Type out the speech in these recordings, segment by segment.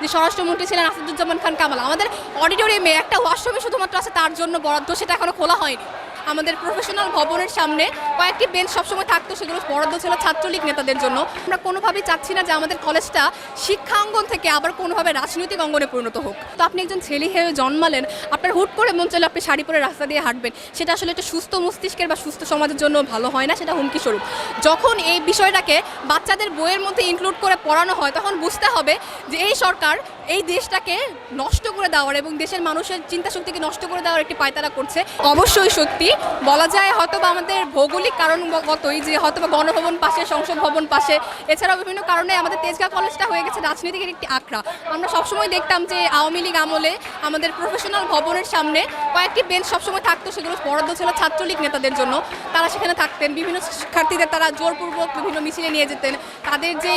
যে স্বরাষ্ট্রমন্ত্রী ছিলেন আসাদুজ্জামান খান কামাল। আমাদের অডিটোরিয়ামে একটা ওয়াশরুমে শুধুমাত্র আছে, তার জন্য বরাদ্দ সেটা এখনও খোলা হয়নি। আমাদের প্রফেশনাল ভবনের সামনে কয়েকটি বেঞ্চ সবসময় থাকতো, সেগুলো বরাদ্দ ছিল ছাত্রলীগ নেতাদের জন্য। আমরা কোনোভাবেই চাচ্ছি না যে আমাদের কলেজটা শিক্ষা অঙ্গন থেকে আবার কোনোভাবে রাজনৈতিক অঙ্গনে পরিণত হোক। তো আপনি একজন ছেলে হয়ে জন্মালেন, আপনার হুট করে মন চলে আপনি শাড়ি পরে রাস্তা দিয়ে হাঁটবেন। সেটা আসলে একটা সুস্থ মস্তিষ্কের বা সুস্থ সমাজের জন্য ভালো হয় না, সেটা হুমকি স্বরূপ। যখন এই বিষয়টাকে বাচ্চাদের বইয়ের মধ্যে ইনক্লুড করে পড়ানো হয়, তখন বুঝতে হবে যে এই সরকার এই দেশটাকে নষ্ট করে দেওয়ার এবং দেশের মানুষের চিন্তা শক্তিকে নষ্ট করে দেওয়ার একটি পায়তারা করছে। অবশ্যই সত্যি, বলা যায় হয়তো বা আমাদের ভৌগোলিক কারণগতই যে হয়তো বা গণভবন পাশে, সংসদ ভবন পাশে। এছাড়াও বিভিন্ন কারণে আমাদের তেজগাঁ কলেজটা হয়ে গেছে রাজনীতিকের একটি আখড়া। আমরা সবসময় দেখতাম যে আওয়ামী লীগ আমলে আমাদের প্রফেশনাল ভবনের সামনে কয়েকটি বেঞ্চ সবসময় থাকতো, সেগুলো বরাদ্দ ছিল ছাত্রলীগ নেতাদের জন্য। তারা সেখানে থাকতেন, বিভিন্ন শিক্ষার্থীদের তারা জোরপূর্বক বিভিন্ন মিছিলে নিয়ে যেতেন। তাদের যে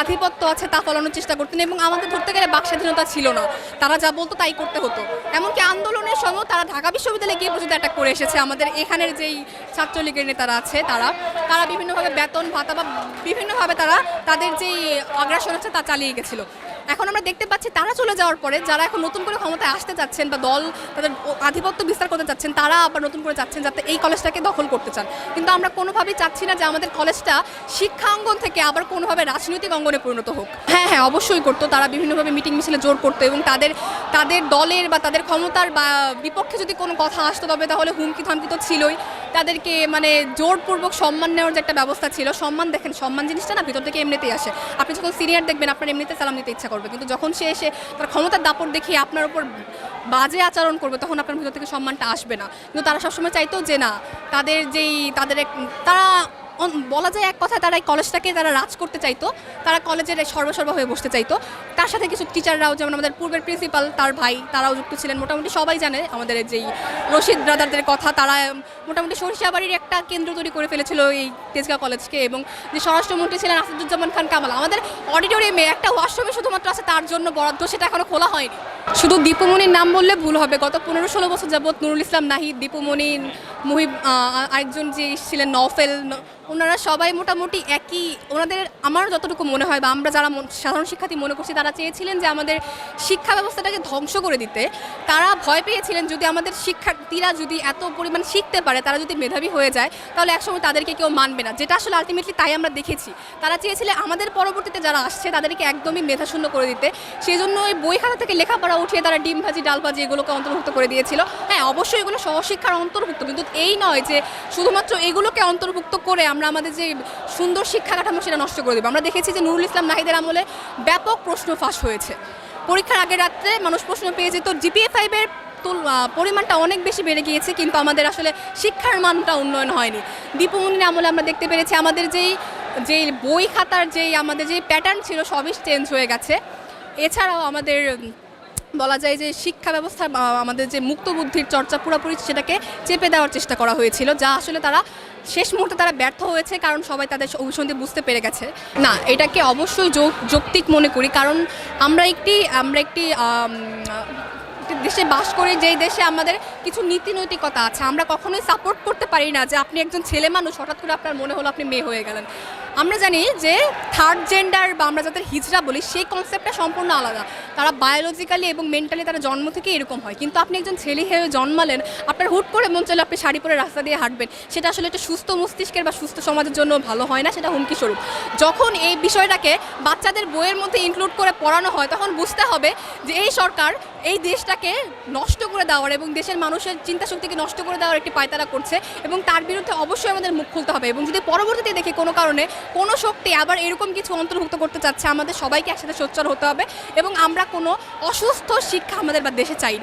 আধিপত্য আছে তা ফলানোর চেষ্টা করতেন এবং আমাদের ধরতে গেলে বাক স্বাধীনতা ছিল না। তারা যা বলতো তাই করতে হতো। এমনকি আন্দোলনের সময় তারা ঢাকা বিশ্ববিদ্যালয়ে গিয়ে পর্যন্ত অ্যাটাক করে এসেছে। আমাদের এখানের যেই ছাত্রলীগের নেতারা আছে, তারা তারা বিভিন্নভাবে বেতন ভাতা বা বিভিন্নভাবে তারা তাদের যেই আগ্রাসন আছে তা চালিয়ে গেছিল। এখন আমরা দেখতে পাচ্ছি তারা চলে যাওয়ার পরে যারা এখন নতুন করে ক্ষমতায় আসতে চাচ্ছেন বা দল তাদের আধিপত্য বিস্তার করতে চাচ্ছেন তারা আবার নতুন করে চাচ্ছেন যাতে এই কলেজটাকে দখল করতে চান। কিন্তু আমরা কোনোভাবেই চাচ্ছি না যে আমাদের কলেজটা শিক্ষাঙ্গন থেকে আবার কোনোভাবে রাজনৈতিক অঙ্গনে পরিণত হোক। হ্যাঁ হ্যাঁ অবশ্যই করতো। তারা বিভিন্নভাবে মিটিং মিছিলে জোর করতো এবং তাদের তাদের দলের বা তাদের ক্ষমতার বা বিপক্ষে যদি কোনো কথা আসতো, তবে তাহলে হুমকি থামকি তো ছিলই। তাদেরকে মানে জোরপূর্বক সম্মান নেওয়ার যে একটা ব্যবস্থা ছিল, সম্মান দেখেন, সম্মান জিনিসটা না ভিতর থেকে এমনিতেই আসে। আপনি যখন সিনিয়র দেখবেন, আপনার এমনিতে সালাম নিতে ইচ্ছা করবে। কিন্তু যখন সে এসে তার ক্ষমতার দাপট দেখিয়ে আপনার উপর বাজে আচরণ করবে, তখন আপনার ভিতর থেকে সম্মানটা আসবে না। কিন্তু তারা সবসময় চাইতো যে না, তাদের যেই, তাদের তারা বলা যায় এক কথায় তারা এই কলেজটাকে তারা রাজ করতে চাইতো, তারা কলেজের সর্বসর্বা হয়ে বসতে চাইতো। তার সাথে কিছু টিচাররাও যেমন আমাদের পূর্বের প্রিন্সিপাল তার ভাই, তারাও যুক্ত ছিলেন। মোটামুটি সবাই জানে আমাদের যেই রশিদ ব্রাদারদের কথা, তারা মোটামুটি সরিষাবাড়ির একটা কেন্দ্র তৈরি করে ফেলেছিল এই তেজগাঁ কলেজকে এবং যে স্বরাষ্ট্রমন্ত্রী ছিলেন আসাদুজ্জামান খান কামাল। আমাদের অডিটোরিয়ামে একটা ওয়াশরুমে শুধুমাত্র আছে, তার জন্য বরাদ্দ, সেটা এখনও খোলা হয়নি। শুধু দীপুমণির নাম বললে ভুল হবে। গত পনেরো ষোলো বছর যাবৎ নুরুল ইসলাম নাহিদ, দীপুমণি, মুহিব আরেকজন যে ছিলেন নফেল ওনারা সবাই মোটামুটি একই, ওনাদের আমার যতটুকু মনে হয় বা আমরা যারা সাধারণ শিক্ষার্থী মনে করছি, তারা চেয়েছিলেন যে আমাদের শিক্ষা ব্যবস্থাটাকে ধ্বংস করে দিতে। তারা ভয় পেয়েছিলেন যদি আমাদের শিক্ষার্থীরা যদি এত পরিমাণ শিখতে পারে, তারা যদি মেধাবী হয়ে যায়, তাহলে একসময় তাদেরকে কেউ মানবে না। যেটা আসলে আলটিমেটলি তাই আমরা দেখেছি। তারা চেয়েছিলেন আমাদের পরবর্তীতে যারা আসছে, তাদেরকে একদমই মেধাশূন্য করে দিতে। সেই জন্য ওই বই খাতা থেকে লেখাপড়া উঠিয়ে তারা ডিম ভাজি, ডাল ভাজি এগুলোকে অন্তর্ভুক্ত করে দিয়েছিল। হ্যাঁ অবশ্যই এগুলো সহশিক্ষার অন্তর্ভুক্ত, কিন্তু এই নয় যে শুধুমাত্র এগুলোকে অন্তর্ভুক্ত করে আমরা আমাদের যে সুন্দর শিক্ষা কাঠামো সেটা নষ্ট করে দেবো। আমরা দেখেছি যে নুরুল ইসলাম নাহিদের আমলে ব্যাপক প্রশ্ন ফাঁস হয়েছে। পরীক্ষার আগের রাত্রে মানুষ প্রশ্ন পেয়ে যেত, জিপিএ ফাইভের পরিমাণটা অনেক বেশি বেড়ে গিয়েছে, কিন্তু আমাদের আসলে শিক্ষার মানটা উন্নয়ন হয়নি। দীপমণির আমলে আমরা দেখতে পেরেছি আমাদের যেই যেই বই খাতার যেই আমাদের যেই প্যাটার্ন ছিল, সবই চেঞ্জ হয়ে গেছে। এছাড়াও আমাদের বলা যায় যে শিক্ষা ব্যবস্থা আমাদের যে মুক্ত বুদ্ধির চর্চা পুরোপুরি সেটাকে চেপে দেওয়ার চেষ্টা করা হয়েছিল, যা আসলে তারা শেষ মুহূর্তে তারা ব্যর্থ হয়েছে কারণ সবাই তাদের অভিসন্ধি বুঝতে পেরে গেছে। না, এটাকে অবশ্যই যৌক্তিক মনে করি কারণ আমরা একটি আমরা একটি একটি দেশে বাস করি, যেই দেশে আমাদের কিছু নীতি নৈতিকতা আছে, আমরা কখনোই সাপোর্ট করতে পারি না যে আপনি একজন ছেলে মানুষ, হঠাৎ করে আপনার মনে হলো আপনি মেয়ে হয়ে গেলেন। আমরা জানি যে থার্ড জেন্ডার বা আমরা যাদের হিজড়া বলি, সেই কনসেপ্টটা সম্পূর্ণ আলাদা। তারা বায়োলজিক্যালি এবং মেন্টালি তারা জন্ম থেকে এরকম হয়। কিন্তু আপনি একজন ছেলে হয়ে জন্মালেন, আপনার হুট করে মন চলে আপনি শাড়ি পরে রাস্তা দিয়ে হাঁটবেন। সেটা আসলে একটা সুস্থ মস্তিষ্কের বা সুস্থ সমাজের জন্য ভালো হয় না, সেটা হুমকি স্বরূপ। যখন এই বিষয়টাকে বাচ্চাদের বইয়ের মধ্যে ইনক্লুড করে পড়ানো হয়, তখন বুঝতে হবে যে এই সরকার এই দেশটাকে নষ্ট করে দেওয়ার এবং দেশের মানুষের চিন্তা শক্তিকে নষ্ট করে দেওয়ার একটি পায়তারা করছে এবং তার বিরুদ্ধে অবশ্যই আমাদের মুখ খুলতে হবে। এবং যদি পরবর্তীতে দেখি কোনো কারণে কোনো শক্তি আবার এরকম কিছু অন্তর্ভুক্ত করতে চাচ্ছে, আমাদের সবাইকে একসাথে সোচ্চার হতে হবে এবং আমরা কোনো অসুস্থ শিক্ষা আমাদের বা দেশে চাই না।